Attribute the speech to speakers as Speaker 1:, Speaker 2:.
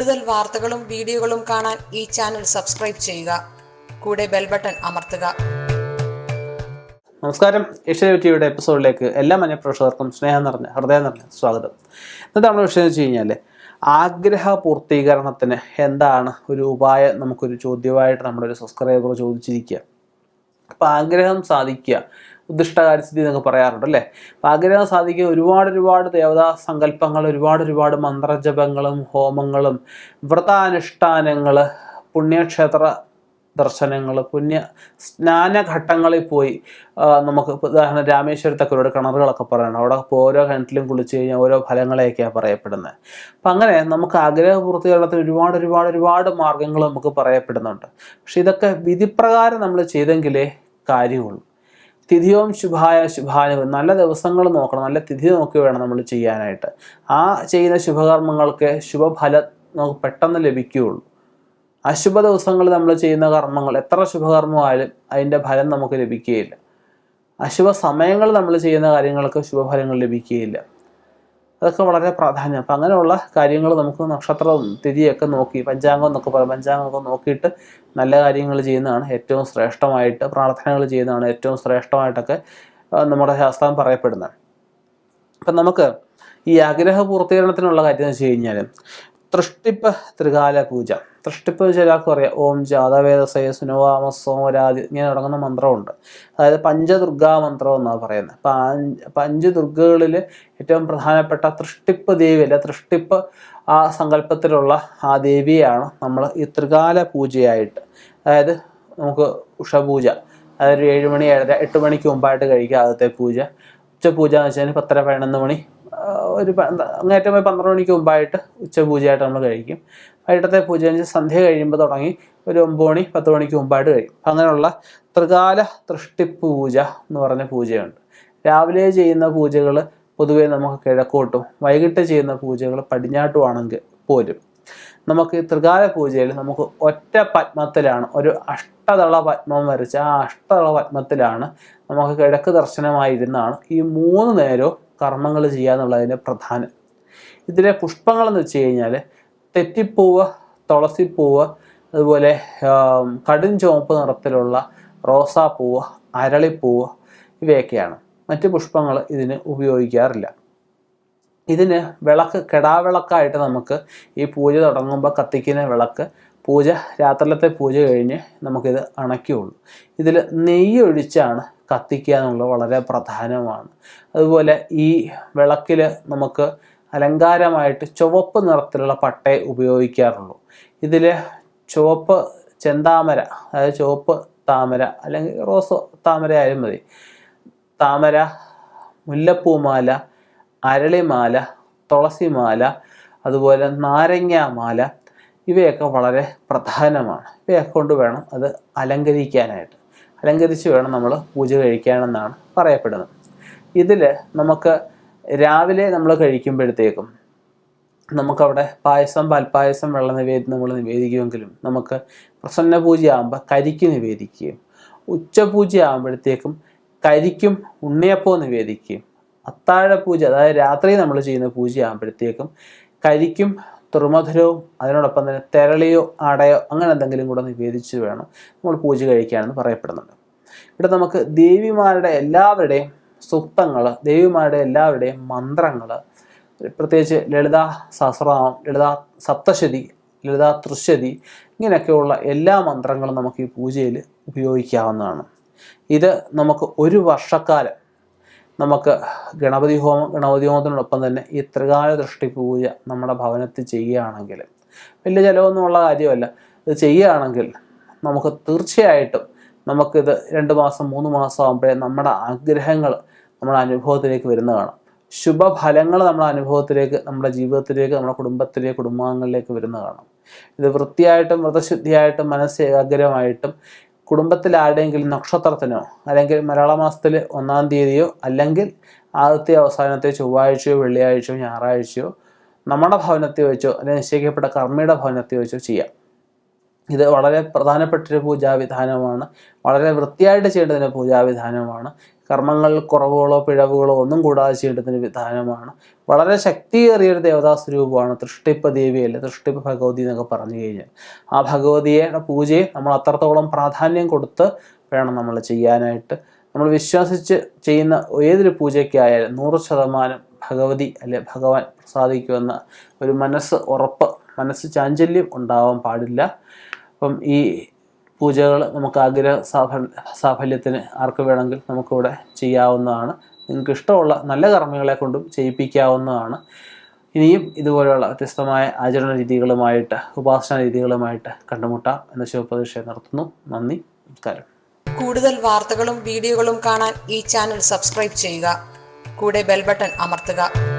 Speaker 1: കൂടുതൽ വാർത്തകളും വീഡിയോകളും കാണാൻ ഈ ചാനൽ സബ്സ്ക്രൈബ് ചെയ്യുക. കൂടെ ബെൽ ബട്ടൺ അമർത്തുക.
Speaker 2: നമസ്കാരം. ഏഷ്യ ടിവിയുടെ എപ്പിസോഡിലേക്ക് എല്ലാ മനഃപ്രേക്ഷകർക്കും സ്നേഹം നിറഞ്ഞ ഹൃദയം നിറഞ്ഞ സ്വാഗതം. ഇന്നത്തെ നമ്മുടെ വിഷയം വെച്ച് കഴിഞ്ഞാൽ ആഗ്രഹ പൂർത്തീകരണത്തിന് എന്താണ് ഒരു ഉപായം? നമുക്കൊരു ചോദ്യമായിട്ട് നമ്മുടെ ഒരു സബ്സ്ക്രൈബർ ചോദിച്ചിരിക്കുക. അപ്പോൾ ആഗ്രഹം സാധിക്കുക ഉദ്ദിഷ്ടകാര്യസ്ഥിതി എന്നൊക്കെ പറയാറുണ്ട് അല്ലേ? അപ്പം ആഗ്രഹം സാധിക്കുക ഒരുപാട് ഒരുപാട് ദേവതാ സങ്കല്പങ്ങൾ ഒരുപാട് ഒരുപാട് മന്ത്രജപങ്ങളും ഹോമങ്ങളും വ്രതാനുഷ്ഠാനങ്ങൾ പുണ്യക്ഷേത്ര ദർശനങ്ങൾ പുണ്യ സ്നാനഘട്ടങ്ങളിൽ പോയി നമുക്ക് ഉദാഹരണം രാമേശ്വരത്തൊക്കെ ഒരുപാട് കിണറുകളൊക്കെ പറയണം. അവിടെ ഓരോ കിണറ്റിലും കുളിച്ച് കഴിഞ്ഞാൽ ഓരോ ഫലങ്ങളെയൊക്കെയാണ് പറയപ്പെടുന്നത്. അപ്പം അങ്ങനെ നമുക്ക് ആഗ്രഹ പൂർത്തീകരണത്തിന് ഒരുപാട് ഒരുപാട് ഒരുപാട് മാർഗങ്ങൾ നമുക്ക് പറയപ്പെടുന്നുണ്ട്. പക്ഷെ ഇതൊക്കെ വിധിപ്രകാരം നമ്മൾ ചെയ്തെങ്കിലേ കാര്യമുള്ളൂ. തിഥിയോം ശുഭായ ശുഭാനുവും നല്ല ദിവസങ്ങൾ നോക്കണം നല്ല തിഥി നോക്കി വേണം നമ്മൾ ചെയ്യാനായിട്ട്. ആ ചെയ്യുന്ന ശുഭകർമ്മങ്ങൾക്ക് ശുഭഫലം നമുക്ക് പെട്ടെന്ന് ലഭിക്കുകയുള്ളൂ. അശുഭ ദിവസങ്ങളിൽ നമ്മൾ ചെയ്യുന്ന കർമ്മങ്ങൾ എത്ര ശുഭകർമ്മമായാലും അതിന്റെ ഫലം നമുക്ക് ലഭിക്കുകയില്ല. അശുഭ സമയങ്ങളിൽ നമ്മൾ ചെയ്യുന്ന കാര്യങ്ങൾക്ക് ശുഭഫലങ്ങൾ ലഭിക്കുകയില്ല. അതൊക്കെ വളരെ പ്രാധാന്യം. അപ്പം അങ്ങനെയുള്ള കാര്യങ്ങൾ നമുക്ക് നക്ഷത്രവും തിരിയൊക്കെ നോക്കി പഞ്ചാംഗം എന്നൊക്കെ പറയാം. പഞ്ചാംഗമൊക്കെ നോക്കിയിട്ട് നല്ല കാര്യങ്ങൾ ചെയ്യുന്നതാണ് ഏറ്റവും ശ്രേഷ്ഠമായിട്ട് പ്രാർത്ഥനകൾ ചെയ്യുന്നതാണ് ഏറ്റവും ശ്രേഷ്ഠമായിട്ടൊക്കെ നമ്മുടെ ശാസ്ത്രം പറയപ്പെടുന്നത്. അപ്പം നമുക്ക് ഈ ആഗ്രഹ പൂർത്തീകരണത്തിനുള്ള കാര്യം എന്ന് വെച്ച് കഴിഞ്ഞാൽ തൃഷ്ടിപ്പ് ത്രികാല പൂജ തൃഷ്ടിപ്പ് എല്ലാവർക്കും അറിയാം. ഓം സുനവാമ സോമരാതി ഇങ്ങനെ തുടങ്ങുന്ന മന്ത്രമുണ്ട്. അതായത് പഞ്ചദുർഗാ മന്ത്രം എന്നാണ് പറയുന്നത്. അപ്പം അഞ്ച് പഞ്ചദുർഗകളിൽ ഏറ്റവും പ്രധാനപ്പെട്ട തൃഷ്ടിപ്പ് ദേവി അല്ലെ തൃഷ്ടിപ്പ് ആ സങ്കല്പത്തിലുള്ള ആ ദേവിയാണ് നമ്മൾ ഈ ത്രികാല പൂജയായിട്ട് അതായത് നമുക്ക് ഉഷപൂജ. അതായത് ഒരു ഏഴ് മണി ഏഴര എട്ട് മണിക്ക് മുമ്പായിട്ട് കഴിക്കുക ആദ്യത്തെ പൂജ. ഉച്ച പൂജ എന്ന് വെച്ചാൽ പത്തര പതിനൊന്ന് മണി ഒരു അങ്ങേറ്റം പോയി പന്ത്രണ്ട് മണിക്ക് മുമ്പായിട്ട് ഉച്ചപൂജയായിട്ട് നമ്മൾ കഴിക്കും. വൈകിട്ടത്തെ പൂജ കഴിഞ്ഞ് സന്ധ്യ കഴിയുമ്പോൾ തുടങ്ങി ഒരു ഒമ്പത് മണി പത്ത് മണിക്ക് മുമ്പായിട്ട് കഴിയും അങ്ങനെയുള്ള ത്രികാല തൃഷ്ടിപ്പൂജ പൂജ എന്ന് പറഞ്ഞ പൂജയുണ്ട്. രാവിലെ ചെയ്യുന്ന പൂജകൾ പൊതുവേ നമുക്ക് കിഴക്കോട്ടും വൈകിട്ട് ചെയ്യുന്ന പൂജകൾ പടിഞ്ഞാട്ടുമാണെങ്കിൽ പോലും. നമുക്ക് ഈ ത്രികാല പൂജയിൽ നമുക്ക് ഒറ്റ പത്മത്തിലാണ് ഒരു അഷ്ടതള പത്മം വരച്ച് ആ അഷ്ടതള പത്മത്തിലാണ് നമുക്ക് കിഴക്ക് ദർശനമായിരുന്നാണ് ഈ മൂന്ന് നേരവും കർമ്മങ്ങൾ ചെയ്യുക എന്നുള്ളതിന്റെ പ്രധാനം ഇതിലെ പുഷ്പങ്ങളെന്ന് വെച്ച് കഴിഞ്ഞാൽ തെറ്റിപ്പൂവ് തുളസിപ്പൂവ് അതുപോലെ കടും ചുവപ്പ് നിറത്തിലുള്ള റോസാപ്പൂവ് അരളിപ്പൂവ് ഇവയൊക്കെയാണ്. മറ്റ് പുഷ്പങ്ങൾ ഇതിന് ഉപയോഗിക്കാറില്ല. ഇതിന് വിളക്ക് കെടാവിളക്കായിട്ട് നമുക്ക് ഈ പൂജ തുടങ്ങുമ്പോൾ കത്തിക്കുന്ന വിളക്ക് പൂജ രാത്രിയിലത്തെ പൂജ കഴിഞ്ഞ് നമുക്കിത് അണയ്ക്കുകയുള്ളൂ. ഇതിൽ നെയ്യ് ഒഴിച്ചാണ് കത്തിക്കുക എന്നുള്ളത് വളരെ പ്രധാനമാണ്. അതുപോലെ ഈ വിളക്കിൽ നമുക്ക് അലങ്കാരമായിട്ട് ചുവപ്പ് നിറത്തിലുള്ള പട്ടയെ ഉപയോഗിക്കാറുള്ളൂ. ഇതിൽ ചുവപ്പ് ചെന്താമര അതായത് ചുവപ്പ് താമര അല്ലെങ്കിൽ റോസ് താമര ആയാലും മതി. താമര മുല്ലപ്പൂമാല അരളിമാല തുളസിമാല അതുപോലെ നാരങ്ങാമാല ഇവയൊക്കെ വളരെ പ്രധാനമാണ്. ഇവയൊക്കെ കൊണ്ട് വേണം അത് അലങ്കരിക്കാനായിട്ട്. അലങ്കരിച്ച് വേണം നമ്മൾ പൂജ കഴിക്കാനെന്നാണ് പറയപ്പെടുന്നത്. ഇതിൽ നമുക്ക് രാവിലെ നമ്മൾ കഴിക്കുമ്പോഴത്തേക്കും നമുക്കവിടെ പായസം പാൽപ്പായസം വെള്ള നിവേദ്യം നമ്മൾ നിവേദിക്കുമെങ്കിലും നമുക്ക് പ്രസന്ന പൂജയാകുമ്പോൾ കരിക്ക് നിവേദിക്കുകയും ഉച്ചപൂജ ആകുമ്പോഴത്തേക്കും കരിക്കും ഉണ്ണിയപ്പവും നിവേദിക്കുകയും അത്താഴ പൂജ അതായത് രാത്രി നമ്മൾ ചെയ്യുന്ന പൂജ ആകുമ്പോഴത്തേക്കും കരിക്കും തുറമധുരവും അതിനോടൊപ്പം തന്നെ തെരളിയോ അടയോ അങ്ങനെ എന്തെങ്കിലും കൂടെ നിവേദിച്ച് വേണം. നമ്മൾ പൂജ കഴിക്കാനെന്ന് പറയപ്പെടുന്നുണ്ട്. ഇവിടെ നമുക്ക് ദേവിമാരുടെ എല്ലാവരുടെയും സൂക്തങ്ങൾ ദേവിമാരുടെ എല്ലാവരുടെയും മന്ത്രങ്ങൾ പ്രത്യേകിച്ച് ലളിതാ സഹസ്രനാമം ലളിതാ സപ്തശതി ലളിതാ തൃശ്ശതി ഇങ്ങനെയൊക്കെയുള്ള എല്ലാ മന്ത്രങ്ങളും നമുക്ക് ഈ പൂജയിൽ ഉപയോഗിക്കാവുന്നതാണ്. ഇത് നമുക്ക് ഒരു വർഷക്കാലം നമുക്ക് ഗണപതി ഹോമം ഗണപതി ഹോമത്തിനോടൊപ്പം തന്നെ ഈ ത്രികാല ദൃഷ്ടി പൂജ നമ്മുടെ ഭവനത്തിൽ ചെയ്യുകയാണെങ്കിൽ വലിയ ചിലവൊന്നുമുള്ള കാര്യമല്ല. ഇത് ചെയ്യുകയാണെങ്കിൽ നമുക്ക് തീർച്ചയായിട്ടും നമുക്കിത് രണ്ട് മാസം മൂന്ന് മാസം ആകുമ്പോഴേ നമ്മുടെ ആഗ്രഹങ്ങൾ നമ്മുടെ അനുഭവത്തിലേക്ക് വരുന്ന കാണാം. ശുഭഫലങ്ങൾ നമ്മുടെ അനുഭവത്തിലേക്ക് നമ്മുടെ ജീവിതത്തിലേക്ക് നമ്മുടെ കുടുംബത്തിലേക്ക് കുടുംബാംഗങ്ങളിലേക്ക് വരുന്ന കാണാം. ഇത് വൃത്തിയായിട്ടും വ്രതശുദ്ധിയായിട്ടും മനസ്സ് ഏകാഗ്രമായിട്ടും കുടുംബത്തിൽ ആരുടെയെങ്കിലും നക്ഷത്രത്തിനോ അല്ലെങ്കിൽ മലയാള മാസത്തിൽ ഒന്നാം തീയതിയോ അല്ലെങ്കിൽ ആദ്യത്തെ അവസാനത്തെ ചൊവ്വാഴ്ചയോ വെള്ളിയാഴ്ചയോ ഞായറാഴ്ചയോ നമ്മുടെ ഭവനത്തിൽ വെച്ചോ അല്ലെങ്കിൽ നിശ്ചയിക്കപ്പെട്ട കർമ്മിയുടെ ഭവനത്തിൽ വെച്ചോ ചെയ്യാം. ഇത് വളരെ പ്രധാനപ്പെട്ടൊരു പൂജാവിധാനമാണ്. വളരെ വൃത്തിയായിട്ട് ചെയ്യേണ്ടതിന് പൂജാവിധാനമാണ്. കർമ്മങ്ങൾ കുറവുകളോ പിഴവുകളോ ഒന്നും കൂടാതെ ചെയ്യേണ്ടതിന് വിധാനമാണ്. വളരെ ശക്തിയേറിയൊരു ദേവതാ സ്വരൂപമാണ് തൃഷ്ടിപ്പ ദേവി അല്ലെ തൃഷ്ടിപ്പ ഭഗവതി എന്നൊക്കെ പറഞ്ഞു കഴിഞ്ഞാൽ. ആ ഭഗവതിയുടെ പൂജയെ നമ്മൾ അത്രത്തോളം പ്രാധാന്യം കൊടുത്ത് വേണം നമ്മൾ ചെയ്യാനായിട്ട്. നമ്മൾ വിശ്വസിച്ച് ചെയ്യുന്ന ഏതൊരു പൂജയ്ക്കായാലും നൂറ് ശതമാനം ഭഗവതി അല്ലെ ഭഗവാൻ പ്രസാദിക്കുമെന്ന ഒരു മനസ്സ് ഉറപ്പ് മനസ്സ് ചാഞ്ചല്യം ഉണ്ടാവാൻ പാടില്ല. അപ്പം ഈ പൂജകൾ നമുക്ക് ആഗ്രഹ സാഫ സാഫല്യത്തിന് ആർക്ക് വേണമെങ്കിൽ നമുക്കിവിടെ ചെയ്യാവുന്നതാണ്. നിങ്ങൾക്ക് ഇഷ്ടമുള്ള നല്ല കർമ്മികളെ കൊണ്ടും ചെയ്യിപ്പിക്കാവുന്നതാണ്. ഇനിയും ഇതുപോലെയുള്ള വ്യത്യസ്തമായ ആചരണ രീതികളുമായിട്ട് ഉപാസന രീതികളുമായിട്ട് കണ്ടുമുട്ടാം എന്ന ശുഭപ്രതീക്ഷ നടത്തുന്നു നന്ദി നമസ്കാരം.
Speaker 1: കൂടുതൽ വാർത്തകളും വീഡിയോകളും കാണാൻ ഈ ചാനൽ സബ്സ്ക്രൈബ് ചെയ്യുക. കൂടെ ബെൽ ബട്ടൺ അമർത്തുക.